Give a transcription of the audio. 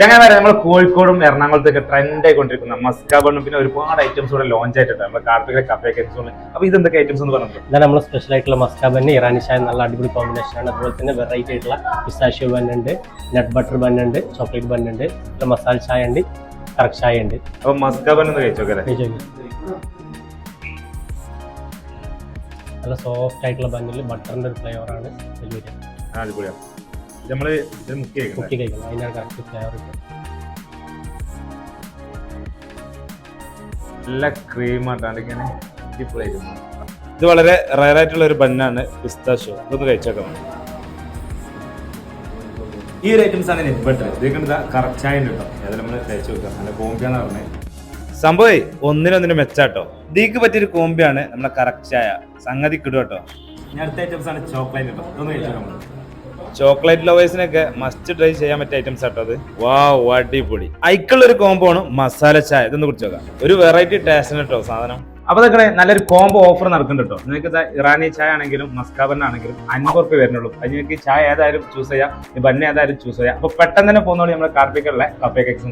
ചങ്ങായി നമ്മൾ കോഴിക്കോടും എറണാകുളത്തൊക്കെ ട്രെൻഡ് ആയിക്കൊണ്ടിരിക്കുന്ന. മസ്ക ബണ്ണും പിന്നെ ഒരുപാട് ഐറ്റംസ് കൂടെ ലോഞ്ച് ആയിട്ടുണ്ട്. നമ്മുടെ കാർപ്പിലെ കഫേ ഐറ്റംസ് അപ്പൊ ഇത് എന്തൊക്കെ ഐറ്റംസ് എന്ന് പറഞ്ഞത് ഇതാണ് നമ്മൾ സ്പെഷ്യൽ ആയിട്ടുള്ള മസ്ക ബന്ന് ഇറാനി ചായ നല്ല അടിപൊളി കോമ്പിനേഷൻ ആണ്. അതുപോലെ തന്നെ വെറൈറ്റി ആയിട്ടുള്ള പിസ്താഷ്യോ ബൺ ഉണ്ട് നട്ട് ബട്ടർ ബൺ ഉണ്ട് ചോക്ലേറ്റ് ബൺ ഉണ്ട് മസാല ചായ ഉണ്ട് കറക്റ്റ് ചായ ഉണ്ട്. അപ്പൊ മസ്കാബൻ ഒന്ന് കഴിച്ചോക്കെ നല്ല സോഫ്റ്റ് ആയിട്ടുള്ള ബണ്ണിൽ ബട്ടറിന്റെ ഒരു ഫ്ലേവർ ആണ് അടിപൊളിയാണ്. ഇത് ഇത് മുക്കി കഴിക്കണം അതിനാണ് കറക്റ്റ് ഫ്ലേവർ നല്ല ക്രീം ആയിട്ടാണ് ഇങ്ങനെ ഇത് വളരെ റയർ ആയിട്ടുള്ള ഒരു ബണ്ണാണ് പിസ്താഷോ ഇതൊന്ന് കഴിച്ചേക്കാം ഈ ഒരു ഐറ്റംസ് ആണ് ബെറ്റർ ഇത് കണ്ടത് കറക്റ്റ് ഉണ്ട് കേട്ടോ അത് നമ്മൾ കഴിച്ച് വെക്കാം നല്ല കോമ്പിയാന്ന് പറഞ്ഞത്. സംഭവേ ഒന്നിനൊന്നിന് മെച്ചാട്ടോ ഇതിക്ക് പറ്റിയൊരു കോമ്പിയാണ് നമ്മളെ കറക്റ്റ് ആയ. സംഗതി കിടും കേട്ടോ ഞാൻ അടുത്ത ഐറ്റംസ് ആണ് ചോക്ലേറ്റ് കേട്ടോ ഇതൊന്ന് കഴിച്ചോ നമ്മൾ ചോക്ലേറ്റ് ലവേഴ്സിനൊക്കെ മസ്റ്റ് ട്രൈ ചെയ്യാൻ പറ്റിയ ഐറ്റംസ് ആട്ടോ അത്. വാ അടിപൊളി. അയക്കുള്ള ഒരു കോംബോ ആണ് മസാല ചായ. ഇതൊന്ന് കുറിച്ച് നോക്കാം. ഒരു വെറൈറ്റി ടേസ്റ്റ് കേട്ടോ സാധനം. അപ്പൊ നിങ്ങളെ നല്ലൊരു കോംബോ ഓഫർ നടക്കുന്നുണ്ട് കേട്ടോ നിങ്ങൾക്ക് ഇറാനി ചായ ആണെങ്കിലും മസ്കാബൻ ആണെങ്കിലും അൻപത് റുപ്യ വരുന്നുള്ളൂ. അത് നിങ്ങൾക്ക് ചായ ഏതായാലും ചൂസ് ചെയ്യാം. ബന്ന ഏതായാലും ചൂസ് ചെയ്യാം. അപ്പൊ പെട്ടെന്ന് തന്നെ പോകുന്നോളൂ നമ്മുടെ കാർപ്പിക്കുള്ള കപ്പേ കേക്സ്